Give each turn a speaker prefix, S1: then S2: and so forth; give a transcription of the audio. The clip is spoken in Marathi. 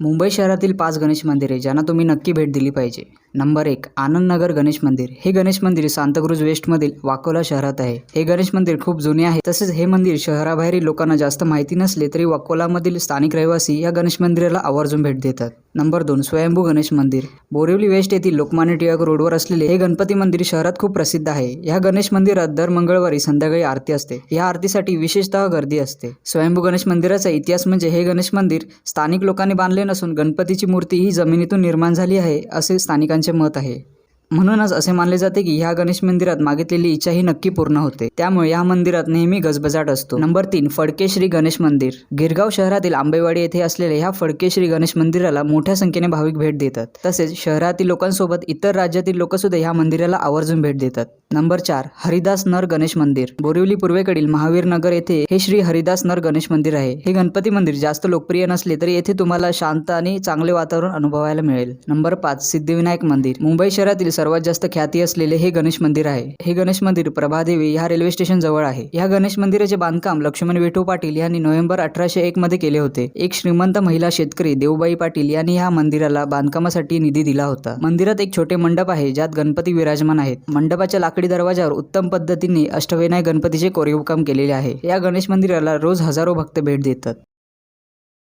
S1: मुंबई शहरातील पाच गणेश मंदिरे ज्यांना तुम्ही नक्की भेट दिली पाहिजे. नंबर एक आनंदनगर गणेश मंदिर. हे गणेश मंदिर सांताक्रुज वेस्टमधील वाकोला शहरात आहे. हे गणेश मंदिर खूप जुने आहे. तसेच हे मंदिर शहराबाहेरील लोकांना जास्त माहिती नसले तरी वाकोलामधील स्थानिक रहिवासी या गणेश मंदिराला आवर्जून भेट देतात. नंबर दोन स्वयंभू गणेश मंदिर. बोरिवली वेस्ट येथील लोकमान्य टिळक रोडवर असलेले हे गणपती मंदिर शहरात खूप प्रसिद्ध आहे. या गणेश मंदिरात दर मंगळवारी संध्याकाळी आरती असते. या आरतीसाठी विशेषतः गर्दी असते. स्वयंभू गणेश मंदिराचा इतिहास म्हणजे हे गणेश मंदिर स्थानिक लोकांनी बांधले नसून गणपतीची मूर्ती ही जमिनीतून निर्माण झाली आहे असे स्थानिकांचे यांचे मत आहे. म्हणूनच असे मानले जाते की ह्या गणेश मंदिरात मागितलेली इच्छा ही नक्की पूर्ण होते. त्यामुळे या मंदिरात नेहमी गजबजाट असतो. नंबर तीन फडके श्री गणेश मंदिर. गिरगाव शहरातील आंबेवाडी येथे असलेल्या ह्या फडके श्री गणेश मंदिराला मोठ्या संख्येने भाविक भेट देतात. तसेच शहरातील लोकांसोबत इतर राज्यातील लोक सुद्धा ह्या मंदिराला आवर्जून भेट देतात. नंबर चार हरिदास नर गणेश मंदिर. बोरिवली पूर्वेकडील महावीर नगर येथे हे श्री हरिदास नर गणेश मंदिर आहे. हे गणपती मंदिर जास्त लोकप्रिय नसले तरी येथे तुम्हाला शांत आणि चांगले वातावरण अनुभवायला मिळेल. नंबर पाच सिद्धिविनायक मंदिर. मुंबई शहरातील सर्वात जास्त ख्याती असलेले हे गणेश मंदिर आहे. हे गणेश मंदिर प्रभादेवी ह्या रेल्वे स्टेशन जवळ आहे. या गणेश मंदिराचे बांधकाम लक्ष्मण विठू पाटील यांनी नोव्हेंबर अठराशे एक मध्ये केले होते. एक श्रीमंत महिला शेतकरी देवबाई पाटील यांनी ह्या मंदिराला बांधकामासाठी निधी दिला होता. मंदिरात एक छोटे मंडप आहे ज्यात गणपती विराजमान आहेत. मंडपाच्या लाकडी दरवाजावर उत्तम पद्धतीने अष्टविनायक गणपतीचे कोरीवकाम केलेले आहे. या गणेश मंदिराला रोज हजारो भक्त भेट देतात.